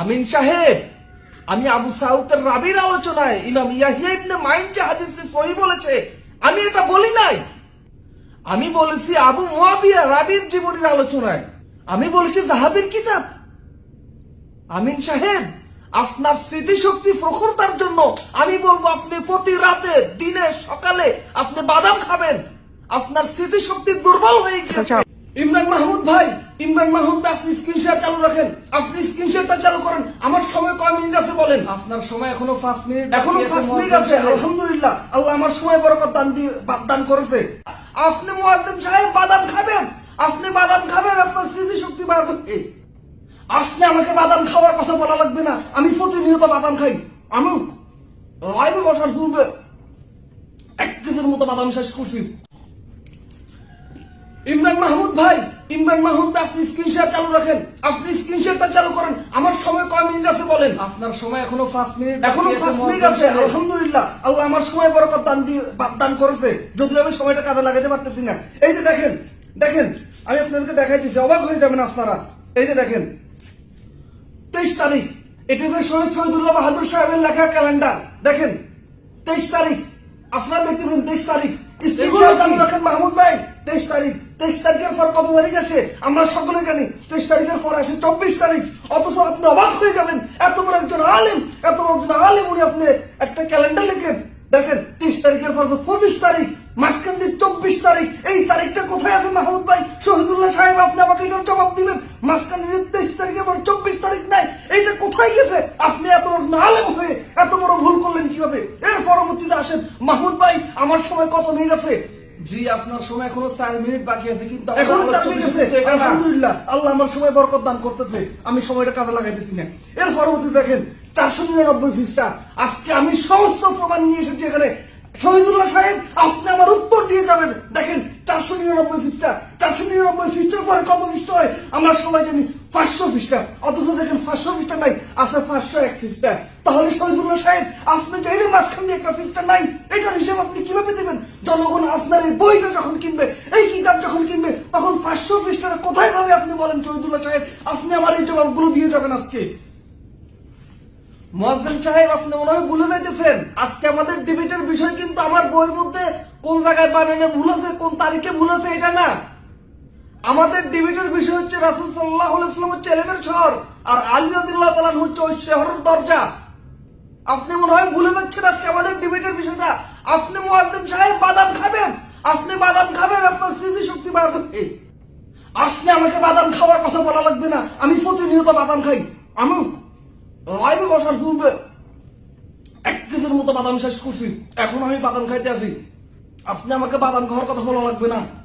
আমিন সাহেব আমি আবু সাউদের রাবির আলোচনায় ইমাম ইয়াহিয়া ইবনে মাইন যে হাদিসে সহি বলেছে। আমি এটা বলি নাই। আমি বলেছি আবু মুয়াবিয়া রাবির জীবনের আলোচনায়। আমি বলেছি জাহাবির কিতাব। আমিন সাহেব আপনার স্মৃতিশক্তি প্রখরতার জন্য। আমি বলব আপনি প্রতি রাতে দিনে সকালে আপনি বাদাম খাবেন। আপনার স্মৃতিশক্তি দুর্বল হয়ে গেছে ইমরান মাহমুদ ভাই ইমরান মাহমুদ আপনি স্ক্রিনশট চালু রাখেন। আপনি স্ক্রিনশটটা চালু করেন। আমার সময় কয় মিনিট আছে বলেন? আপনার সময় এখনও পাঁচ মিনিট এখনও পাঁচ মিনিট আছে। আলহামদুলিল্লাহ। আল্লাহ আমার সময় বরকত দান দিয়ে দান করেছে। আপনি মুয়াজ্জিম সাহেব বাদাম খাবেন? আপনি বাদাম খাবেন আপনার স্মৃতি শক্তি বাড়বে আপনি আমাকে বাদাম খাওয়ার কথা বলা লাগবে না। আমি প্রতিনিয়ত বাদাম খাই। আমি লাইভে বসার পূর্বে এক কেজির মতো বাদাম শেষ করছি। ইমরান মাহমুদ ভাই ইমরান মাহমুদ আপনি স্ক্রিনশট চালু রাখেন। আপনি স্ক্রিনশটটা চালু করেন। আমার সময় কয় মিনিট আছে বলেন? আপনার সময় এখনও পাঁচ মিনিট এখনও পাঁচ মিনিট আছে। আলহামদুলিল্লাহ আল্লাহ আমার সময় বরকত দান দিয়ে দান করেছে। যদিও আমি সময়টা কাজে লাগাতে পারতেছি না। এই যে দেখেন দেখেন আমি আপনাদেরকে দেখাইতেছি। অবাক হয়ে যাবেন আপনারা। এই যে দেখেন তেইশ তারিখ এটি হচ্ছে শহীদ শহীদুল্লাহ বাহাদুর সাহেবের লেখা ক্যালেন্ডার। দেখেন তেইশ তারিখ আপনারা দেখতেছেন তেইশ তারিখ চালু রাখেন মাহমুদ ভাই তেইশ তারিখ তেইশ তারিখের পর কত তারিখ আসে? আমরা সকলে জানি, তেইশ তারিখের পর আসে, চব্বিশ তারিখ। অথচ আপনি অবাক হয়ে যাবেন, এত বড় একজন আলিম, এত বড় একজন আলিম, উনি আপনি একটা ক্যালেন্ডার লিখেন। দেখেন, তেইশ তারিখের পর পঁচিশ তারিখ, মাঝখান দিয়ে চব্বিশ তারিখ। এই তারিখটা কোথায় আছে, মাহমুদ ভাই? শহীদুল্লাহ সাহেব, আপনি আমাকে এটার জবাব দিবেন। মাঝখান দিয়ে তেইশ পর চব্বিশ তারিখ নাই। এইটা কোথায় গেছে? আপনি এত বড় নালেম হয়ে এত বড় ভুল করলেন কীভাবে? এর পরবর্তীতে আসেন, মাহমুদ ভাই, আমার সময় কত মিনিট আছে? জি আপনার সময় এখনও চার মিনিট বাকি আছে কিন্তু এখনও চার মিনিট আছে। আলহামদুলিল্লাহ আল্লাহ আমার সময় বরকত দান করতেছে। আমি সময়টা কাজে লাগাইতেছি না। এর পরবর্তীতে দেখেন চারশো নিরানব্বই ফিসটা আজকে আমি সমস্ত প্রমাণ নিয়ে এসেছি এখানে। শহীদুল্লাহ সাহেব আপনি আমার উত্তর দিয়ে যাবেন। দেখেন চারশো নিরানব্বই ফিসটা চারশো নিরানব্বই ফিসটার পরে কত ফিসটা হয়? আমরা সবাই জানি পাঁচশো ফিসটা অথচ দেখেন পাঁচশো ফিসটা নাই আছে পাঁচশো এক ফিসটা তাহলে শহীদুল্লাহ সাহেব আপনি চাইলে মাঝখান দিয়ে একটা ফিসটা নাই এই বইটা যখন কিনবে, এই কিতাব যখন কিনবে, তখন পাঁচশো পৃষ্ঠাটা কোথায় পাবে আপনি বলেন শহীদুল্লাহ সাহেব, আপনি আমার এই জবাবগুলো দিয়ে যাবেন আজকে? মহাজন সাহেব, আপনি মনে হয় ভুলে যাইতেছেন। আজকে আমাদের ডিবেটের বিষয় কিন্তু আমার বইয়ের মধ্যে কোন জায়গায় বানানো ভুল আছে, কোন তারিখে ভুল আছে, এটা না। আমাদের ডিবেটের বিষয় হচ্ছে রাসুল সাল্লাহ ইসলাম হচ্ছে ছেলেমের শহর আর আলী রদুল্লাহ তালান হচ্ছে ওই শহরের দরজা। আপনি মনে হয় ভুলে যাচ্ছেন আজকে আমাদের ডিবেটের বিষয়টা। আপনি মোয়াজ্জেম সাহেব বাদাম খাবেন আপনি বাদাম খাবেন আপনার বাড়বে আমাকে বাদাম খাওয়ার কথা বলা লাগবে না। আমি প্রতিনিয়ত বাদাম খাই। আমি লাইভে বসার পূর্বে এক কেজির মতো বাদাম শেষ করছি। এখন আমি বাদাম খাইতে আসি। আপনি আমাকে বাদাম খাওয়ার কথা বলা লাগবে না।